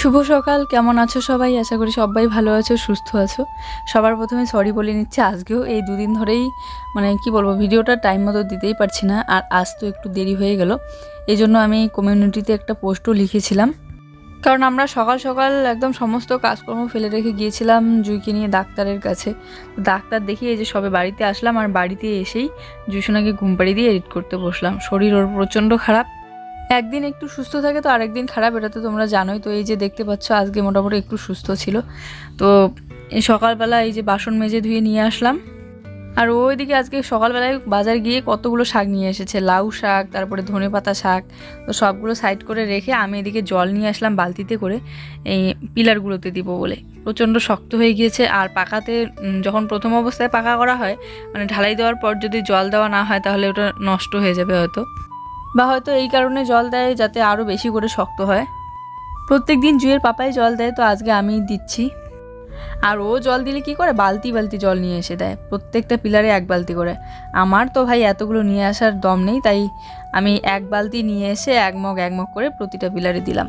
শুভ সকাল, কেমন আছো সবাই? আশা করি সবাই ভালো আছো, সুস্থ আছো। সবার প্রথমে সরি বলে নিচ্ছি, আজকেও এই দুদিন ধরেই মানে কি বলব, ভিডিওটা টাইম মতো দিতেই পারছি না, আর আজ তো একটু দেরি হয়ে গেল। এই জন্য আমি কমিউনিটিতে একটা পোস্টও লিখেছিলাম। কারণ আমরা সকাল সকাল একদম সমস্ত কাজকর্ম ফেলে রেখে গিয়েছিলাম জুইকে নিয়ে ডাক্তারের কাছে। ডাক্তার দেখি এই যে সবে বাড়িতে আসলাম, আর বাড়িতে এসেই জুইসোনাকে ঘুম পাড়িয়ে দিয়ে এডিট করতে বসলাম। শরীর ওর প্রচণ্ড খারাপ। একদিন একটু সুস্থ থাকে তো আরেকদিন খারাপ, এটা তো তোমরা জানোই। তো এই যে দেখতে পাচ্ছ, আজকে মোটামুটি একটু সুস্থ ছিল। তো সকালবেলা এই যে বাসন মেজে ধুয়ে নিয়ে আসলাম। আর ওইদিকে আজকে সকালবেলায় বাজার গিয়ে কতগুলো শাক নিয়ে এসেছে। লাউ শাক, তারপরে ধনে পাতা শাক, তো সবগুলো সাইড করে রেখে আমি এদিকে জল নিয়ে আসলাম বালতিতে করে। এই পিলারগুলোতে দিব বলে। প্রচণ্ড শক্ত হয়ে গিয়েছে। আর পাকাতে যখন প্রথম অবস্থায় পাকা করা হয় মানে ঢালাই দেওয়ার পর যদি জল দেওয়া না হয়, তাহলে ওটা নষ্ট হয়ে যাবে হয়তো। বা হয়তো এই কারণে জল দেয় যাতে আরও বেশি করে শক্ত হয়। প্রত্যেক দিন জুয়ের পাপাই জল দেয়, তো আজকে আমি দিচ্ছি। আর ও জল দিলে কি করে? বালতি বালতি জল নিয়ে এসে দেয়, প্রত্যেকটা পিলারে এক বালতি করে। আমার তো ভাই এতগুলো নিয়ে আসার দম নেই, তাই আমি এক বালতি নিয়ে এসে এক মগ এক মগ করে প্রতিটা পিলারে দিলাম।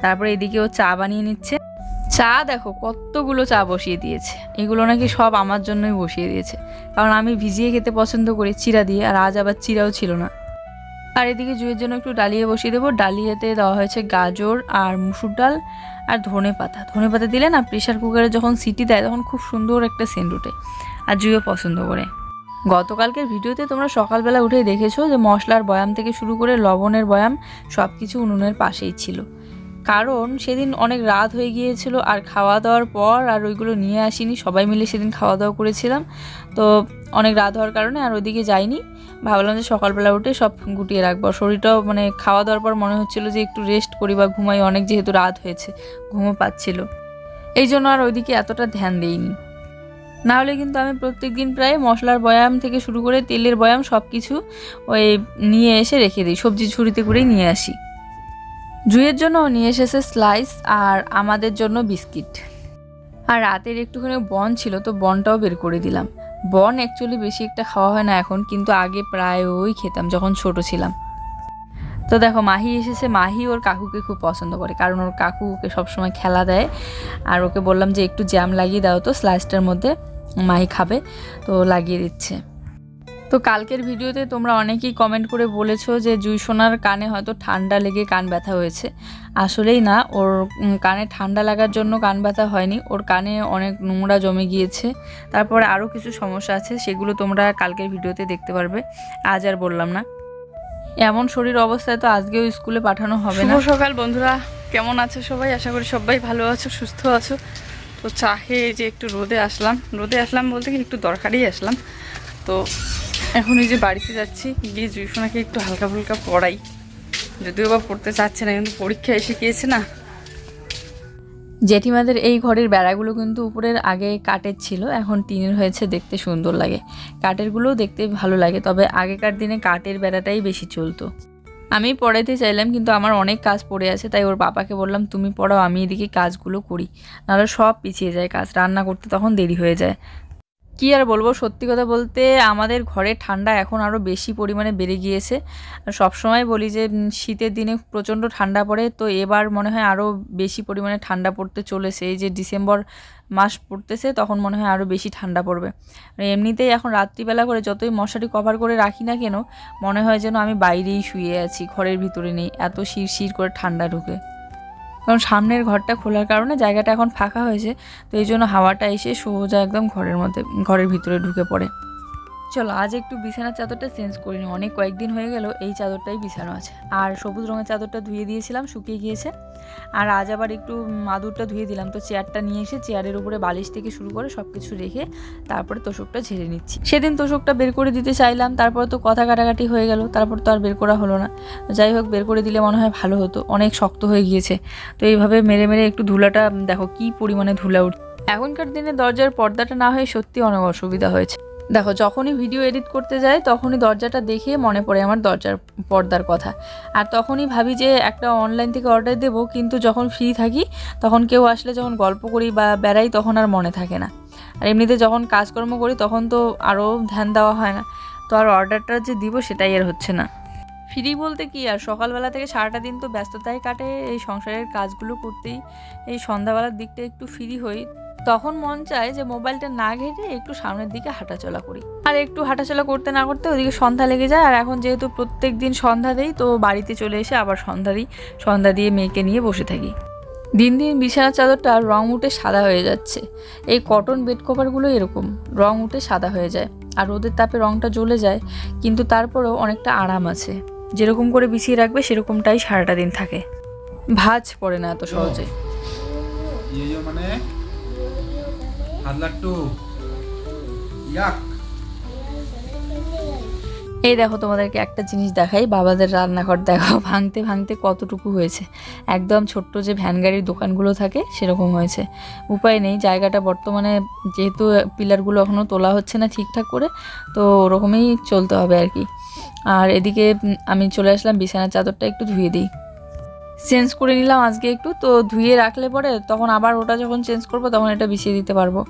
তারপরে এদিকে ও চা বানিয়ে নিচ্ছে। চা দেখো, কতগুলো চা বসিয়ে দিয়েছে। এগুলো নাকি সব আমার জন্যই বসিয়ে দিয়েছে। কারণ আমি ভিজিয়ে খেতে পছন্দ করি চিরা দিয়ে, আর আজ আবার চিরাও ছিল না। আর এদিকে জুয়ের জন্য একটু ডালিয়ে বসিয়ে দেবো। ডালিয়াতে দেওয়া হয়েছে গাজর আর মুসুর ডাল আর ধনে পাতা। ধনে পাতা দিলে না প্রেশার কুকারে যখন সিটি দেয় তখন খুব সুন্দর একটা সেন্ট ওঠে আর জুইও পছন্দ করে। গতকালকের ভিডিওতে তোমরা সকালবেলা উঠেই দেখেছ যে মশলার বয়াম থেকে শুরু করে লবণের বয়াম সব কিছু উনুনের পাশেই ছিল। কারণ সেদিন অনেক রাত হয়ে গিয়েছিল আর খাওয়া দাওয়ার পর আর ওইগুলো নিয়ে আসিনি। সবাই মিলে সেদিন খাওয়া দাওয়া করেছিলাম। তো অনেক রাত হওয়ার কারণে আর ওইদিকে যাইনি। ভাবলাম যে সকালবেলা উঠে সব গুটিয়ে রাখব। শরীরটাও মানে খাওয়া দাওয়ার পর মনে হচ্ছিল যে একটু রেস্ট করি বা ঘুমাই, অনেক যেহেতু রাত হয়েছে, ঘুমও পাচ্ছিল। এই জন্য আর ওইদিকে এতটা ধ্যান দেইনি। না হলে কিন্তু আমি প্রত্যেক দিন প্রায় মশলার বয়াম থেকে শুরু করে তেলের বয়াম সব কিছু ওই নিয়ে এসে রেখে দিই, সবজি ঝুড়িতে করেই নিয়ে আসি। জুইয়ের জন্য নিয়ে এসেছে স্লাইস আর আমাদের জন্য বিস্কিট আর রাতের একটুখানি বন ছিল তো বনটাও বের করে দিলাম। বন অ্যাকচুয়ালি বেশি একটা খাওয়া হয় না এখন, কিন্তু আগে প্রায় ওই খেতাম যখন ছোট ছিলাম। তো দেখো, মাহি এসেছে, মাহি ওর কাকুকে খুব পছন্দ করে, কারণ ওর কাকু ওকে সবসময় খেলা দেয়। আর ওকে বললাম যে, একটু জ্যাম লাগিয়ে দাও তো স্লাইসটার মধ্যে মাহি খাবে। তো লাগিয়ে দিচ্ছে। তো কালকের ভিডিওতে তোমরা অনেকেই কমেন্ট করে বলেছ যে জুই সোনার কানে হয়তো ঠান্ডা লেগে কান ব্যথা হয়েছে। আসলেই না, ওর কানে ঠান্ডা লাগার জন্য কান ব্যথা হয়নি, ওর কানে অনেক নোংরা জমে গিয়েছে। তারপরে আরও কিছু সমস্যা আছে, সেগুলো তোমরা কালকের ভিডিওতে দেখতে পারবে, আজ আর বললাম না। এমন শরীর অবস্থায় তো আজকেও স্কুলে পাঠানো হবে না। সকাল বন্ধুরা, কেমন আছো সবাই? আশা করি সবাই ভালো আছো, সুস্থ আছো। তো চা খেয়ে যে একটু রোদে আসলাম রোদে আসলাম বলতে কি একটু দরকারই আসলাম। তো এখন এই যে বাড়িতে যাচ্ছি, গিয়ে জুইসোনাকে একটু হালকা ফুলকা পড়াই। যদিও বা পড়তে চাচ্ছে না, কিন্তু পরীক্ষা এসে গিয়েছে না। জেঠিমাদের এই ঘরের বেড়াগুলো কিন্তু উপরের আগে কাঠের ছিল, এখন টিনের হয়েছে দেখতে সুন্দর লাগে। কাঠেরগুলোও দেখতে ভালো লাগে, তবে আগেকার দিনে কাঠের বেড়াটাই বেশি চলতো। আমি পড়াইতে চাইলাম, কিন্তু আমার অনেক কাজ পড়ে আছে, তাই ওর বাবাকে বললাম, তুমি পড়াও, আমি এদিকে কাজগুলো করি। নাহলে সব পিছিয়ে যায় কাজ, রান্না করতে তখন দেরি হয়ে যায়। কি আর বলব? সত্যি কথা বলতে আমাদের ঘরে ঠান্ডা এখন আরও বেশি পরিমাণে বেড়ে গিয়েছে। সবসময় বলি যে শীতের দিনে প্রচণ্ড ঠান্ডা পড়ে, তো এবার মনে হয় আরও বেশি পরিমাণে ঠান্ডা পড়তে চলেছে। এই যে ডিসেম্বর মাস পড়তেছে, তখন মনে হয় আরও বেশি ঠান্ডা পড়বে। এমনিতেই এখন রাত্রিবেলা করে যতই মশারি কভার করে রাখি না কেন, মনে হয় যেন আমি বাইরেই শুয়ে আছি, ঘরের ভিতরে নেই, এত শির শির করে ঠান্ডা ঢুকে। কারণ সামনের ঘরটা খোলার কারণে জায়গাটা এখন ফাঁকা হয়েছে, তো এই জন্য হাওয়াটা এসে সোজা একদম ঘরের মধ্যে, ঘরের ভিতরে ঢুকে পড়ে। চলো, আজ একটু বিছানার চাদরটা চেঞ্জ করিনি অনেক কয়েকদিন হয়ে গেল এই চাদরটাই বিছানো আছে। আর সবুজ রঙের চাদরটা ধুয়ে দিয়েছিলাম, শুকিয়ে গিয়েছে। আর আজ আবার একটু মাদুরটা ধুয়ে দিলাম। তো চেয়ারটা নিয়ে এসে চেয়ারের উপরে বালিশ থেকে শুরু করে সব কিছু রেখে তারপরে তোষকটা ঝেড়ে নিচ্ছি। সেদিন তোষকটা বের করে দিতে চাইলাম, তারপর তো কথা কাটাকাটি হয়ে গেল, তারপর তো আর বের করা হলো না। যাই হোক, বের করে দিলে মনে হয় ভালো হতো, অনেক শক্ত হয়ে গিয়েছে। তো এইভাবে মেরে মেরে একটু ধুলাটা, দেখো কি পরিমাণে ধুলা উঠছে। এখনকার দিনে দরজার পর্দাটা না হয়ে সত্যি অনেক অসুবিধা হয়েছে। দেখো, যখনই ভিডিও এডিট করতে যাই তখনই দরজাটা দেখে মনে পড়ে আমার দরজার পর্দার কথা। আর তখনই ভাবি যে একটা অনলাইন থেকে অর্ডার দেবো, কিন্তু যখন ফ্রি থাকি, তখন কেউ আসলে যখন গল্প করি বা বেড়াই, তখন আর মনে থাকে না। আর এমনিতে যখন কাজকর্ম করি, তখন তো আরও ধ্যান দেওয়া হয় না। তো আর অর্ডারটা যে দিব, সেটাই আর হচ্ছে না। ফ্রি বলতে কি, আর সকালবেলা থেকে সারাটা দিন তো ব্যস্ততায় কাটে। এই সংসারের কাজগুলো করতেই, এই সন্ধ্যাবেলার দিকটা একটু ফ্রি হই। তখন মন চায় যে মোবাইলটা না ঘেটে একটু সামনের দিকে হাঁটাচলা করি। আর একটু হাঁটাচলা করতে না করতে ওদিকে সন্ধ্যা লেগে যায়। আর এখন যেহেতু প্রত্যেক দিন সন্ধ্যা দেই, তো বাড়িতে চলে এসে আবার সন্ধ্যা দিই সন্ধ্যা দিয়ে মেয়েকে নিয়ে বসে থাকি। দিন দিন বিছানার চাদরটা রং উঠে সাদা হয়ে যাচ্ছে। এই কটন বেড কভারগুলো এরকম, রং উঠে সাদা হয়ে যায়। আর রোদের তাপে রংটা জ্বলে যায়, কিন্তু তারপরেও অনেকটা আরাম আছে। যেরকম করে বিছিয়ে রাখবে, সেরকমটাই সারাটা দিন থাকে। ভাজ পড়ে না এত সহজে। ইয়ে মানে? এই দেখো তোমাদেরকে একটা জিনিস দেখাই, বাবাদের রান্নাঘর দেখো, ভাঙতে ভাঙতে কতটুকু হয়েছে। একদম ছোট্ট যে ভ্যান গাড়ির দোকানগুলো থাকে, সেরকম হয়েছে। উপায় নেই, জায়গাটা বর্তমানে যেহেতু পিলারগুলো এখনও তোলা হচ্ছে না ঠিকঠাক করে, তো ওরকমই চলতে হবে আর কি। আর এদিকে আমি চলে আসলাম, বিছানার চাদরটা একটু ধুয়ে দিই। চেঞ্জ করে নিলাম আজকে একটু, তো ধুয়ে রাখলে পরে তখন আবার ওটা যখন চেঞ্জ করব তখন এটা বিছিয়ে দিতে পারব।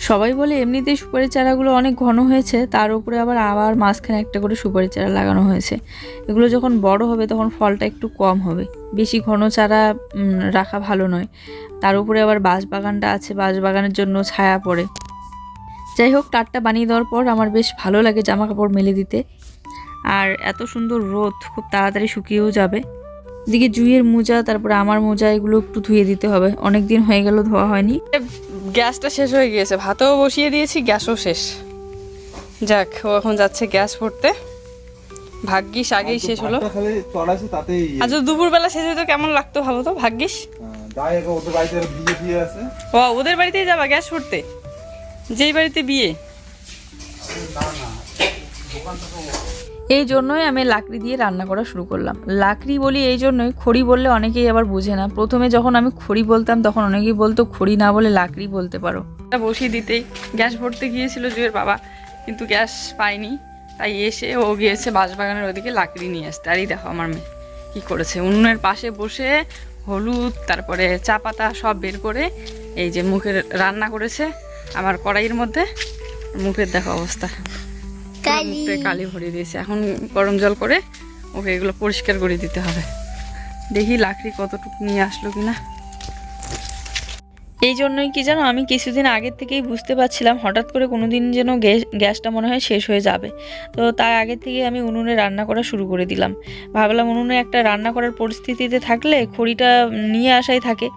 সবাই বলে এমনিতেই সুপারি চারাগুলো অনেক ঘন হয়েছে, তার উপরে আবার আবার মাঝখানে একটা করে সুপারি চারা লাগানো হয়েছে। এগুলো যখন বড় হবে তখন ফলটা একটু কম হবে। বেশি ঘন চারা রাখা ভালো নয়। তার উপরে আবার বাঁশ বাগানটা আছে বাঁশ বাগানের জন্য ছায়া পড়ে। যাই হোক, টাটটা বানিয়ে দেওয়ার পর আমার বেশ ভালো লাগে জামা কাপড় মেলে দিতে। আর এত সুন্দর রোদ, খুব তাড়াতাড়ি শুকিয়েও যাবে। এদিকে জুইয়ের মোজা তারপরে আমার মোজা এগুলো একটু ধুয়ে দিতে হবে। অনেক দিন হয়ে গেল ধোয়া হয়নি। গ্যাসটা শেষ হয়ে গিয়েছে। ভাতও বসিয়ে দিয়েছি গ্যাসও শেষ। যাক ও এখন যাচ্ছে গ্যাস ভরতে। ভাগ্যিস আগেই শেষ হলো। ইয়ে। আজ দুপুরবেলা শেষ হতো কেমন লাগতো ভালো তো ভাগ্যিস? আহ, যাই ওদের বাড়িতে বিয়ে দিয়ে আছে। ও ওদের বাড়িতেই যাবা গ্যাস ভরতে? যেই বাড়িতে বিয়ে না না দোকানটা তো এই জন্যই আমি লাকড়ি দিয়ে রান্না করা শুরু করলাম। লাকড়ি বলি এই জন্যই, খড়ি বললে অনেকেই আবার বোঝে না। প্রথমে যখন আমি খড়ি বলতাম, তখন অনেকেই বলতো খড়ি না বলে লাকড়ি বলতে পারো। বসিয়ে দিতেই, গ্যাস ভরতে গিয়েছিল জুয়ের বাবা, কিন্তু গ্যাস পায়নি। তাই এসে ও গিয়েছে বাঁশবাগানের ওদিকে লাকড়ি নিয়ে আসতে। আর এই দেখো আমার মেয়ে কী করেছে। উনুনের পাশে বসে হলুদ, তারপরে চা পাতা সব বের করে এই যে মুখের রান্না করেছে আমার কড়াইয়ের মধ্যে মুখের দেখো অবস্থা। মুখে কালি ভরে দিয়েছে। এখন গরম জল করে ওকে এগুলো পরিষ্কার করে দিতে হবে। দেখি লাকড়ি কতটুকু নিয়ে আসলো কিনা। এই জন্যই কি জানো, আমি কিছুদিন আগের থেকেই বুঝতে পারছিলাম হঠাৎ করে কোনো দিন যেন গ্যাস, গ্যাসটা মনে হয় শেষ হয়ে যাবে। তো তার আগের থেকে আমি উনুনে রান্না করা শুরু করে দিলাম। ভাবলাম উনুনে একটা রান্না করার পরিস্থিতিতে থাকলে খড়িটা নিয়ে আসাই থাকে।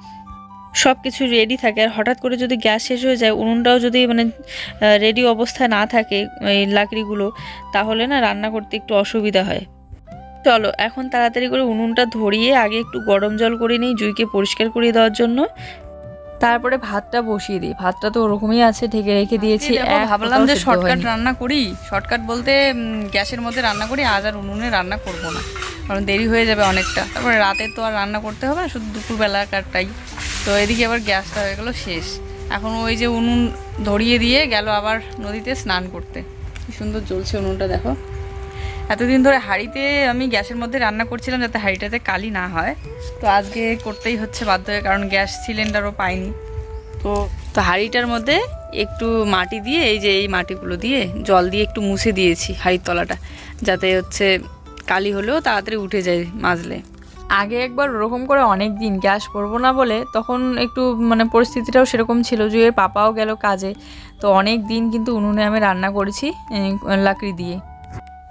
সব কিছু রেডি থাকে। আর হঠাৎ করে যদি গ্যাস শেষ হয়ে যায় উনুনটাও যদি মানে রেডি অবস্থায় না থাকে এই লাকড়িগুলো তাহলে না রান্না করতে একটু অসুবিধা হয়। চলো এখন তাড়াতাড়ি করে উনুনটা ধরিয়ে আগে একটু গরম জল করে নিই জুইকে পরিষ্কার করিয়ে দেওয়ার জন্য। তারপরে ভাতটা বসিয়ে দিই। ভাতটা তো ওরকমই আছে ঢেকে রেখে দিয়েছি। ভাবলাম যে শর্টকাট রান্না করি। শর্টকাট বলতে গ্যাসের মধ্যে রান্না করি আজ আর উনুনে রান্না করব না। কারণ দেরি হয়ে যাবে অনেকটা। তারপরে রাতে তো আর রান্না করতে হবে শুধু দুপুরবেলাকারটাই। তো এদিকে আবার গ্যাসটা হয়ে গেলো শেষ। এখন ওই যে উনুন ধরিয়ে দিয়ে গেল আবার নদীতে স্নান করতে। কি সুন্দর জ্বলছে উনুনটা, দেখো। এতদিন ধরে হাঁড়িতে আমি গ্যাসের মধ্যে রান্না করছিলাম যাতে হাঁড়িটাতে কালি না হয়। তো আজকে করতেই হচ্ছে বাধ্য হয়ে, কারণ গ্যাস সিলিন্ডারও পাইনি। তো তো হাঁড়িটার মধ্যে একটু মাটি দিয়ে, এই যে এই মাটিগুলো দিয়ে জল দিয়ে একটু মুছে দিয়েছি হাঁড়ির তলাটা, যাতে হচ্ছে কালি হলেও তাড়াতাড়ি উঠে যায় মাজলে। আগে একবার ওরকম করে অনেক দিন গ্যাস করব না বলে তখন একটু মানে পরিস্থিতিটাও সেরকম ছিল জুয়ের পাপাও গেল কাজে। তো অনেক দিন কিন্তু উনুনে আমি রান্না করেছি লাকড়ি দিয়ে।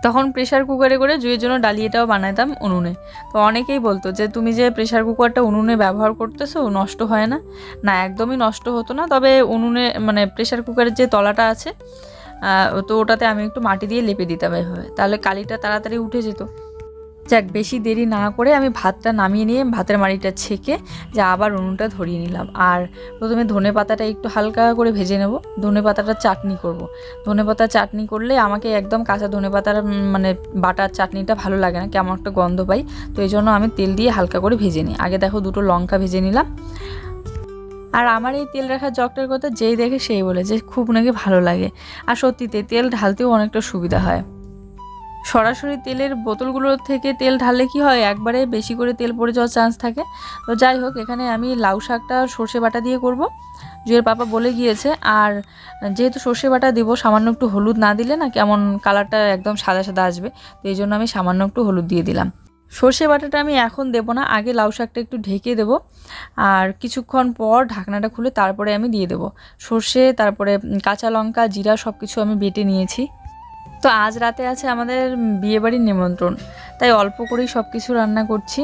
তখন প্রেশার কুকারে করে জুয়ের জন্য ডালিয়াটাও বানাতাম উনুনে। তো অনেকেই বলতো যে, তুমি যে প্রেশার কুকারটা উনুনে ব্যবহার করতেছো, নষ্ট হয় না? না, একদমই নষ্ট হতো না, তবে উনুনে মানে প্রেশার কুকারের যে তলাটা আছে তো ওটাতে আমি একটু মাটি দিয়ে লেপে দিতাম এভাবে। তাহলে কালিটা তাড়াতাড়ি উঠে যেত। যাক, বেশি দেরি না করে আমি ভাতটা নামিয়ে নিয়ে ভাতের মাড়িটা ছেঁকে যে আবার উনুনটা ধরিয়ে নিলাম। আর প্রথমে ধনে পাতাটা একটু হালকা করে ভেজে নেব। ধনে পাতাটা চাটনি করব। ধনে পাতা চাটনি করলে আমাকে একদম কাঁচা ধনে পাতার মানে বাটার চাটনিটা ভালো লাগে না, কেমন একটা গন্ধ পাই। তো এই জন্য আমি তেল দিয়ে হালকা করে ভেজে নিই। আগে দেখো দুটো লঙ্কা ভেজে নিলাম। আর আমার এই তেল রাখার জগটার কথা যেই দেখে সেই বলে যে খুব নাকি ভালো লাগে। আর সত্যিতে তেল ঢালতেও অনেকটা সুবিধা হয়। সরাসরি তেলের বোতলগুলোর থেকে তেল ঢাললে কি হয়? একবারে বেশি করে তেল পড়ে যাওয়ার চান্স থাকে। তো যাই হোক, এখানে আমি লাউ শাকটা সর্ষে বাটা দিয়ে করব। জুয়ের পাপা বলে গিয়েছে, আর যেহেতু সর্ষে বাটা দেবো, সামান্য একটু হলুদ না দিলে না কেমন কালারটা একদম সাদা সাদা আসবে। তো এই জন্য আমি সামান্য একটু হলুদ দিয়ে দিলাম। সর্ষে বাটাটা আমি এখন দেবো না, আগে লাউ শাকটা একটু ঢেকে দেবো। আর কিছুক্ষণ পর ঢাকনাটা খুলে তারপরে আমি দিয়ে দেবো। সর্ষে, তারপরে কাঁচা লঙ্কা, জিরা সব কিছু আমি বেটে নিয়েছি। তো আজ রাতে আছে আমাদের বিয়েবাড়ির নিমন্ত্রণ। তাই অল্প করেই সব কিছু রান্না করছি।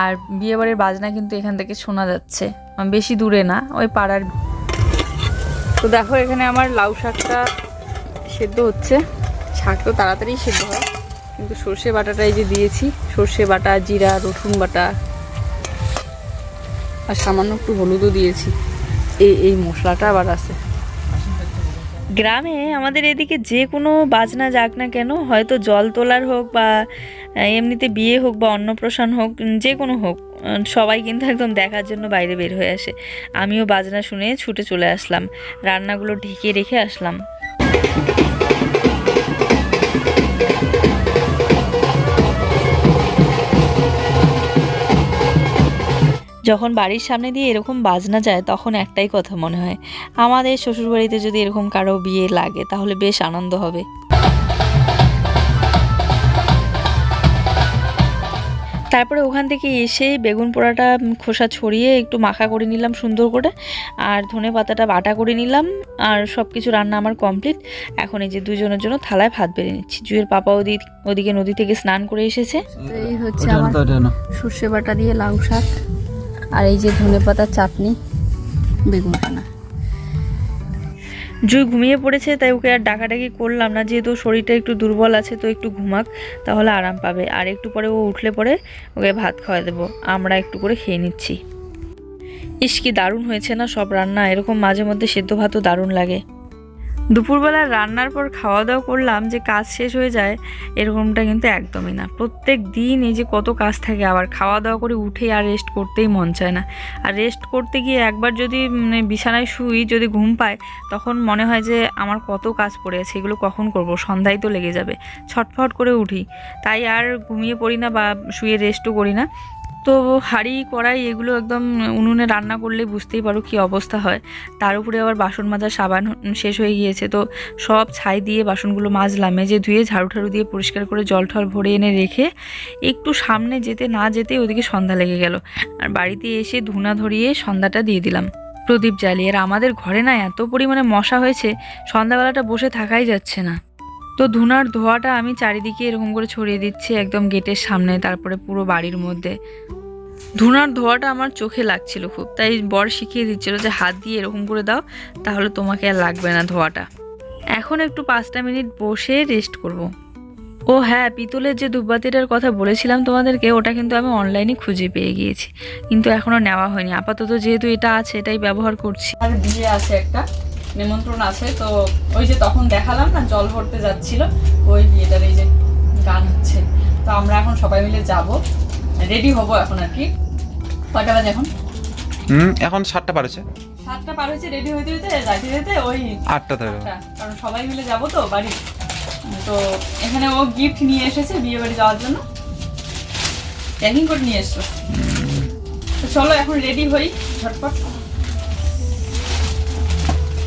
আর বিয়েবাড়ির বাজনা কিন্তু এখান থেকে শোনা যাচ্ছে। বেশি দূরে না, ওই পাড়ার তো দেখো এখানে আমার লাউ শাকটা সেদ্ধ হচ্ছে। শাক তো তাড়াতাড়ি সেদ্ধ হয়। কিন্তু সর্ষে বাটাটা এই যে দিয়েছি, সর্ষে বাটা, জিরা, রসুন বাটা। আর সামান্য একটু হলুদও দিয়েছি। এই এই মশলাটা আবার আছে। গ্রামে আমাদের এদিকে যে কোনো বাজনা যাক না কেন, হয়তো জল তোলার হোক বা এমনিতে বিয়ে হোক বা অন্নপ্রাশন হোক যে কোনো হোক সবাই কিন্তু একদম দেখার জন্য বাইরে বের হয়ে আসে। আমিও বাজনা শুনে ছুটে চলে আসলাম। রান্নাগুলো ঢেকে রেখে আসলাম। যখন বাড়ির সামনে দিয়ে এরকম বাজনা যায় তখন একটাই কথা মনে হয় আমাদের শ্বশুরবাড়িতে যদি এরকম কারও বিয়ে লাগে তাহলে বেশ আনন্দ হবে। তারপরে ওখান থেকে এসে বেগুন পোড়াটা খোসা ছড়িয়ে একটু মাখা করে নিলাম সুন্দর করে আর ধনে পাতাটা বাটা করে নিলাম আর সব কিছু রান্না আমার কমপ্লিট। এখন এই যে দুজনের জন্য থালায় ভাত বেড়ে নিচ্ছি। জুয়ের পাপা ওদিক ওদিকে নদী থেকে স্নান করে এসেছে। তো এই হচ্ছে আমার সর্ষে বাটা দিয়ে লাউ শাক। আর এই যে ধনে পাতার চাটনি, বেগুন রান্না জুই ঘুমিয়ে পড়েছে, তাই ওকে আর ডাকাডাকি করলাম না। যেহেতু শরীরটা একটু দুর্বল আছে, তো একটু ঘুমাক, তাহলে আরাম পাবে। আর একটু পরে ও উঠলে পরে ওকে ভাত খাওয়া দেবো। আমরা একটু করে খেয়ে নিচ্ছি। ইস, কি দারুণ হয়েছে না সব রান্না। এরকম মাঝে মধ্যে সেদ্ধ ভাতও দারুণ লাগে। দুপুরবেলা রান্নার পর খাওয়া দাওয়া করলাম যে কাজ শেষ হয়ে যায়, এরকমটা কিন্তু একদমই না। প্রত্যেক দিন এই যে কত কাজ থাকে, আবার খাওয়া দাওয়া করে উঠে আর রেস্ট করতেই মন চায় না। আর রেস্ট করতে গিয়ে একবার যদি মানে বিছানায় শুই, যদি ঘুম পায়, তখন মনে হয় যে আমার কত কাজ পড়ে আছে, এগুলো কখন করব? সন্ধ্যায় তো লেগে যাবে। ছটফট করে উঠি। তাই আর ঘুমিয়ে পড়ি না বা শুয়ে রেস্টও করি না। তো হাঁড়ি, কড়াই এগুলো একদম উনুনে রান্না করলে বুঝতেই পারো কি অবস্থা হয়। তার উপরে আবার বাসন মাজার সাবান শেষ হয়ে গিয়েছে। তো সব ছাই দিয়ে বাসনগুলো মাজলাম। মেজে ধুয়ে ঝাড়ু ঠাড়ু দিয়ে পরিষ্কার করে জল টল ভরে এনে রেখে একটু সামনে যেতে না যেতে ওদিকে সন্ধ্যা লেগে গেল। আর বাড়িতে এসে ধুনা ধরিয়ে সন্ধ্যাটা দিয়ে দিলাম। প্রদীপ জ্বালিয়ে। আর আমাদের ঘরে না এত পরিমাণে মশা হয়েছে, সন্ধ্যাবেলাটা বসে থাকাই যাচ্ছে না। তো ধুনার ধোয়াটা আমি চারিদিকে এরকম করে ছড়িয়ে দিচ্ছি একদম গেটের সামনে, তারপরে পুরো বাড়ির মধ্যে। ধুনার ধোয়াটা আমার চোখে লাগছিল খুব, তাই বর শিখিয়ে দিচ্ছিল যে হাত দিয়ে এরকম করে দাও, তাহলে তোমাকে আর লাগবে না ধোয়াটা। এখন একটু পাঁচটা মিনিট বসে রেস্ট করব। ও হ্যাঁ পিতলের যে ধূপবাতিটার কথা বলেছিলাম তোমাদেরকে, ওটা কিন্তু আমি অনলাইনে খুঁজে পেয়ে গিয়েছি, কিন্তু এখনও নেওয়া হয়নি। আপাতত যেহেতু এটা আছে, এটাই ব্যবহার করছি। আর বিয়ে আছে একটা। নিমন্ত্রণ আছে তো ওই যে তখন দেখালাম না জল ভরতে যাচ্ছিল ওই বিয়েটার এই যে গান হচ্ছে। তো আমরা এখন সবাই মিলে যাব। রেডি হব এখন আর কি। কয়টা বাজে এখন? হুম এখন সাতটা পারেছে সাতটা পার হয়েছে রেডি হইতে হইতে যাইতে যেতে ওই আটটা আটটা। কারণ সবাই মিলে যাব তো বাড়ি। তো এখানে ও গিফট নিয়ে এসেছে বিয়ে বাড়ি যাওয়ার জন্য। প্যাকিং করে নিয়ে এসছো। তো চলো এখন রেডি হই ঝটপট।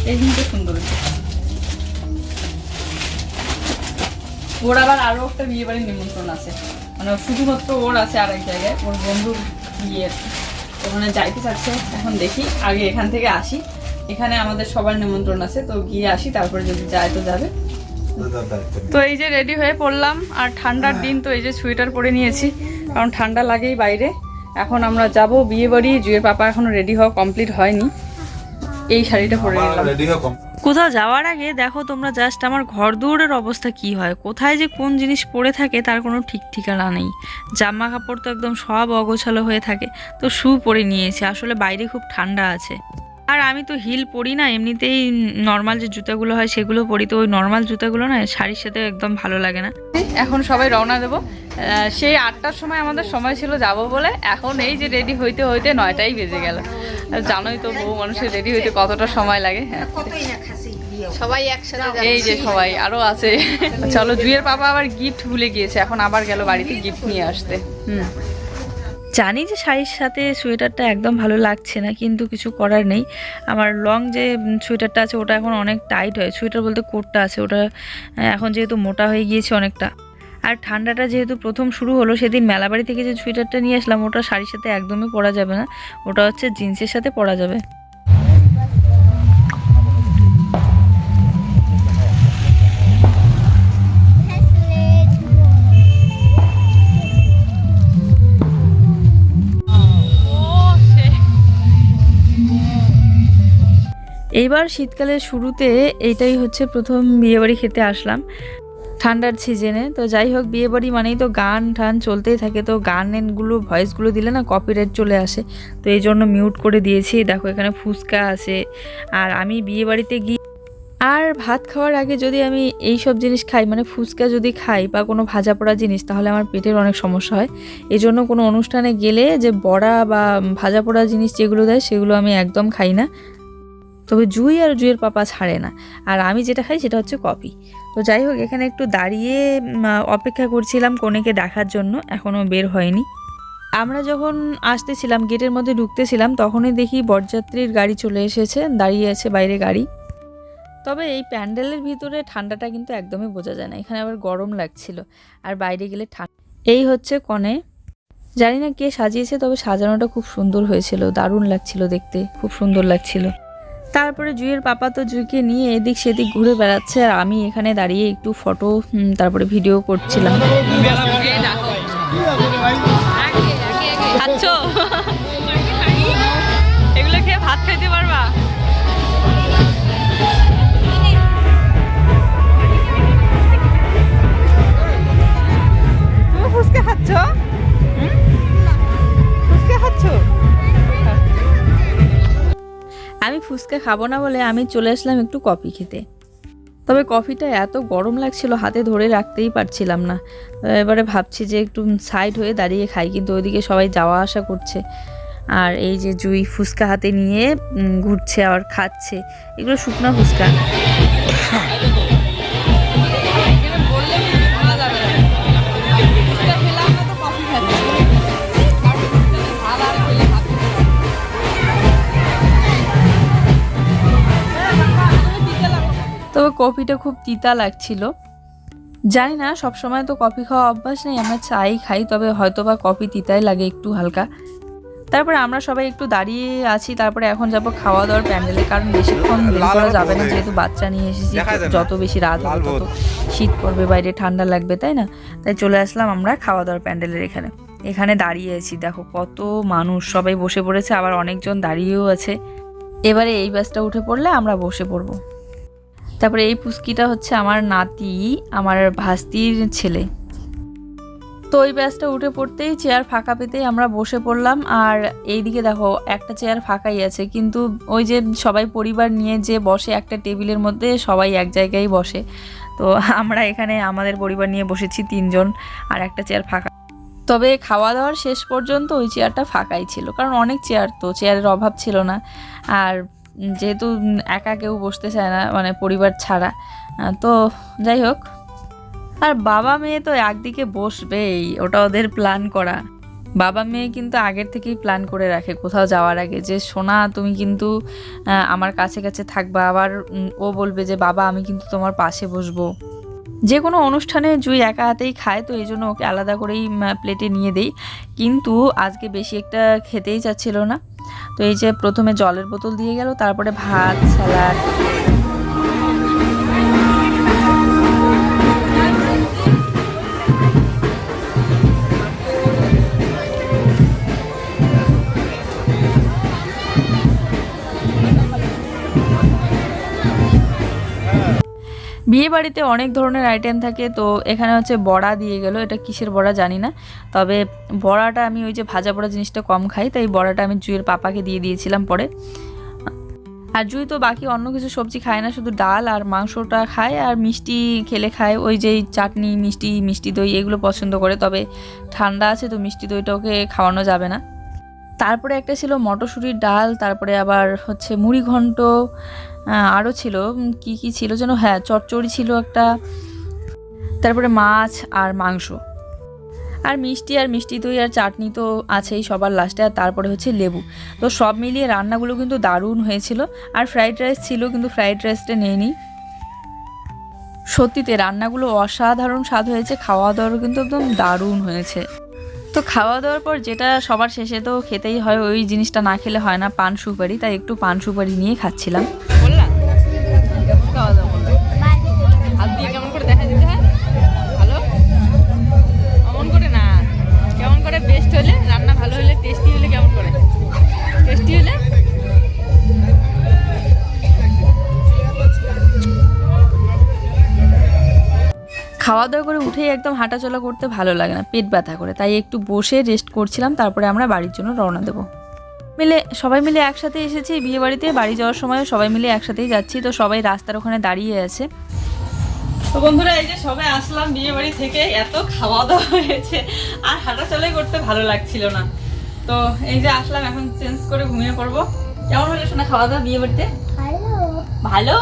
এই জিনিসটা সুন্দর। ওর আবার আরও একটা বিয়ে বাড়ির নিমন্ত্রণ আছে। মানে শুধুমাত্র ওর আছে আর এক জায়গায়। ওর বন্ধুর বিয়ে। ওখানে যাইতে চাচ্ছে। এখন দেখি আগে এখান থেকে আসি। এখানে আমাদের সবার নিমন্ত্রণ আছে। তো গিয়ে আসি তারপরে যদি যায় তো যাবে। তো এই যে রেডি হয়ে পড়লাম। আর ঠান্ডার দিন তো এই যে সোয়েটার পরে নিয়েছি। কারণ ঠান্ডা লাগেই বাইরে। এখন আমরা যাব বিয়ে বাড়ি জুয়ের পাপা এখনও রেডি হওয়া কমপ্লিট হয়নি। এই শাড়িটা পরে নিলাম। কোথাও যাওয়ার আগে দেখো তোমরা জাস্ট আমার ঘর দৌড়ের অবস্থা কি হয়? কোথায় যে কোন জিনিস পড়ে থাকে তার কোনো ঠিক ঠিকানা নেই। জামা কাপড় তো একদম সব অগোছালো হয়ে থাকে। তো শু পরে নিয়েছি। আসলে বাইরে খুব ঠান্ডা আছে। আর আমি তো হিল পরি না এমনিতেই নর্মাল যে জুতাগুলো হয় সেগুলো পরি। তো ওই নর্মাল জুতাগুলো না শাড়ির সাথে একদম ভালো লাগে না। এখন সবাই রওনা দেবো। সেই আটটার সময় আমাদের সময় ছিল যাব বলে এখন এই যে রেডি হইতে হইতে নয়টাই বেজে গেল। জানোই তো বউ মানুষের রেডি হইতে কতটা সময় লাগে হ্যাঁ। সবাই একসাথে এই যে সবাই আরও আছে। চলো জুয়ের পাপা আবার গিফট ভুলে গিয়েছে এখন আবার গেল বাড়িতে গিফট নিয়ে আসতে। হুম। জানি যে শাড়ির সাথে সোয়েটারটা একদম ভালো লাগছে না, কিন্তু কিছু করার নেই। আমার লং যে সোয়েটারটা আছে, ওটা এখন অনেক টাইট হয়। সোয়েটার বলতে কোটটা আছে, ওটা এখন যেহেতু মোটা হয়ে গিয়েছে অনেকটা। আর ঠান্ডাটা যেহেতু প্রথম শুরু হলো, সেদিন মেলাবাড়ি থেকে যে সোয়েটারটা নিয়ে আসলাম, ওটা শাড়ির সাথে একদমই পরা যাবে না। ওটা হচ্ছে জিন্সের সাথে পরা যাবে। এইবার শীতকালের শুরুতে এইটাই হচ্ছে প্রথম বিয়েবাড়ি খেতে আসলাম। ঠান্ডার সিজনে, তো যাই হোক, বিয়েবাড়ি মানেই তো গান টান চলতেই থাকে। তো গানগুলো ভয়েসগুলো দিলে না কপিরাইট চলে আসে। তো এই জন্য মিউট করে দিয়েছি। দেখো, এখানে ফুচকা আছে। আর আমি বিয়েবাড়িতে গিয়ে আর ভাত খাওয়ার আগে যদি আমি এই সব জিনিস খাই মানে ফুচকা যদি খাই বা কোনো ভাজা পোড়া জিনিস, তাহলে আমার পেটের অনেক সমস্যা হয়। এই জন্য কোনো অনুষ্ঠানে গেলে যে বড়া বা ভাজা পোড়া জিনিস যেগুলো দেয়, সেগুলো আমি একদম খাই না। তবে জুই আর জুইয়ের পাপা ছাড়ে না। আর আমি যেটা খাই সেটা হচ্ছে কফি। তো যাই হোক, এখানে একটু দাঁড়িয়ে অপেক্ষা করছিলাম কনেকে দেখার জন্য। এখনও বের হয়নি। আমরা যখন আসতেছিলাম, গেটের মধ্যে ঢুকতেছিলাম, তখনই দেখি বরযাত্রীর গাড়ি চলে এসেছে, দাঁড়িয়ে আছে বাইরে গাড়ি। তবে এই প্যান্ডেলের ভিতরে ঠান্ডাটা কিন্তু একদমই বোঝা যায় না। এখানে আবার গরম লাগছিল, আর বাইরে গেলে ঠান্ডা এই হচ্ছে কনে। জানি না কে সাজিয়েছে, তবে সাজানোটা খুব সুন্দর হয়েছিল, দারুণ লাগছিল দেখতে, খুব সুন্দর লাগছিল। তারপরে জুইয়ের পাপা তো জুইকে নিয়ে এদিক সেদিক ঘুরে বেড়াচ্ছে আর আমি এখানে দাঁড়িয়ে একটু ফটো তারপরে ভিডিও করছিলাম। ফুচকা খাব না বলে আমি চলে আসলাম একটু কফি খেতে। তবে কফিটা এত গরম লাগছিল, হাতে ধরে রাখতেই পারছিলাম না। এবারে ভাবছি যে একটু সাইড হয়ে দাঁড়িয়ে খাই, কিন্তু ওইদিকে সবাই যাওয়া আসা করছে। আর এই যে জুই ফুচকা হাতে নিয়ে ঘুরছে আর খাচ্ছে। এগুলো শুকনো ফুচকা। তবে কফিটা খুব তিতা লাগছিল। জানি না সবসময় তো কফি খাওয়া অভ্যাস নেই আমরা চাই খাই তবে হয়তো বা কফি তিতাই লাগে একটু হালকা। তারপরে আমরা সবাই একটু দাঁড়িয়ে আছি তারপরে এখন যাব খাওয়া দাওয়ার প্যান্ডেলে কারণ বেশিক্ষণ করা যাবে না যেহেতু বাচ্চা নিয়ে এসেছি যত বেশি রাত হবে তত শীত পড়বে বাইরে ঠান্ডা লাগবে তাই না? তাই চলে আসলাম আমরা খাওয়া দাওয়ার প্যান্ডেলের এখানে। এখানে দাঁড়িয়ে আছি দেখো কত মানুষ সবাই বসে পড়েছে আবার অনেকজন দাঁড়িয়েও আছে। এবারে এই বাসটা উঠে পড়লে আমরা বসে পড়ব। তারপরে এই পুস্কিটা হচ্ছে আমার নাতি, আমার ভাস্তির ছেলে। তো ওই ব্যাসটা উঠে পড়তেই চেয়ার ফাঁকা পেতেই আমরা বসে পড়লাম, আর এইদিকে দেখো একটা চেয়ার ফাঁকাই আছে, কিন্তু ওই যে সবাই পরিবার নিয়ে যে বসে একটা টেবিলের মধ্যে সবাই এক জায়গায় বসে। তো আমরা এখানে আমাদের পরিবার নিয়ে বসেছি তিনজন, আর একটা চেয়ার ফাঁকা। তবে খাওয়া দাওয়ার শেষ পর্যন্ত ওই চেয়ারটা ফাঁকাই ছিল, কারণ অনেক চেয়ার তো, চেয়ারের অভাব ছিল না। আর যেহেতু একা কেউ বসতে চায় না মানে পরিবার ছাড়া তো যাই হোক। আর বাবা মেয়ে তো একদিকে বসবেই, ওটা ওদের প্ল্যান করা। বাবা মেয়ে কিন্তু আগের থেকেই প্ল্যান করে রাখে কোথাও যাওয়ার আগে যে, সোনা, তুমি কিন্তু আমার কাছে কাছে থাকবা। আবার ও বলবে যে, বাবা, আমি কিন্তু তোমার পাশে বসবো। যে কোনো অনুষ্ঠানে জুই একা হাতেই খায়, তো এই জন্য ওকে আলাদা করেই প্লেটে নিয়ে দেই। কিন্তু আজকে বেশি একটা খেতেই চাচ্ছিল না। তো এই যে প্রথমে জলের বোতল দিয়ে গেল তারপরে ভাত স্যালাড বিয়ে বাড়িতে অনেক ধরনের আইটেম থাকে, তো এখানে হচ্ছে বড়া দিয়ে গেল। এটা কিসের বড়া জানি না। তবে বড়াটা আমি ওই যে ভাজা বড়া জিনিসটা কম খাই, তাই বড়াটা আমি জুইয়ের পাপাকে দিয়ে দিয়েছিলাম পরে। আর জুই তো বাকি অন্য কিছু সবজি খায় না, শুধু ডাল আর মাংসটা খায় আর মিষ্টি খেলে খায়। ওই যে চাটনি, মিষ্টি মিষ্টি দই এগুলো পছন্দ করে, তবে ঠান্ডা আছে তো মিষ্টি দইটা ওকে খাওয়ানো যাবে না। তারপরে একটা ছিল মটরশুঁটির ডাল, তারপরে আবার হচ্ছে মুড়ি ঘন্ট আরও ছিল। কি কি ছিল যেন? হ্যাঁ চচ্চড়ি ছিল একটা। তারপরে মাছ আর মাংস। আর মিষ্টি আর মিষ্টি দই আর চাটনি তো আছেই সবার লাস্টে। আর তারপরে হচ্ছে লেবু। তো সব মিলিয়ে রান্নাগুলো কিন্তু দারুণ হয়েছিল। আর ফ্রাইড রাইস ছিল, কিন্তু ফ্রাইড রাইসটা নেয়নি সত্যিতে রান্নাগুলো অসাধারণ স্বাদ হয়েছে। খাওয়া দাওয়ারও কিন্তু একদম দারুণ হয়েছে। তো খাওয়া দাওয়ার পর যেটা সবার শেষে তো খেতেই হয়, ওই জিনিসটা না খেলে হয় না। পান সুপারি, তাই একটু পান সুপারি নিয়ে খাচ্ছিলাম। খাওয়া দাওয়া কেমন করে দেখা কেমন করে হলে, রান্না ভালো হলে টেস্টি হলে কেমন করে? টেস্টি হলে? খাওয়া দাওয়া করে উঠেই একদম হাঁটাচলা করতে ভালো লাগে না, পেট ব্যথা করে। তাই একটু বসে রেস্ট করছিলাম, তারপরে আমরা বাড়ির জন্য রওনা দেবো। মিলে সবাই মিলে একসাথে এসেছি বিয়ে বাড়িতে বাড়ি যাওয়ার সময় সবাই মিলে একসাথেই যাচ্ছি তো সবাই রাস্তার ওখানে দাঁড়িয়ে আছে। তো বন্ধুরা এই যে সবাই আসলাম বিয়ে বাড়ি থেকে এত খাওয়া দাওয়া হয়েছে আর হাঁটাচলাই করতে ভালো লাগছিল না। তো এই যে আসলাম এখন চেঞ্জ করে ঘুমিয়ে পড়ব। কেমন হলো শোনা খাওয়া দাওয়া বিয়ে বাড়িতে ভালো?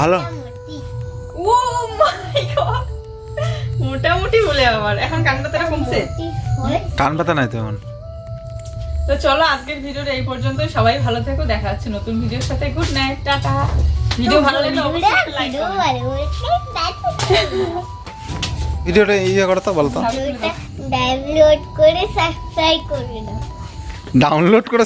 ভালো। ও মাই গড মোটামুটি বলে আবার এখন কান ব্যথাটা কমছে? কান পাতা নাই তো এখন? তো চলো আজকের ভিডিওটা এই পর্যন্ত সবাই ভালো থেকো দেখা হচ্ছে নতুন ভিডিওর সাথে। Good night tata. ভিডিও ভালো লাগলে অবশ্যই লাইক ভিডিওটা ইয়ে করো তো বলতো ডাউনলোড করে সাবস্ক্রাইব করে নাও ডাউনলোড করে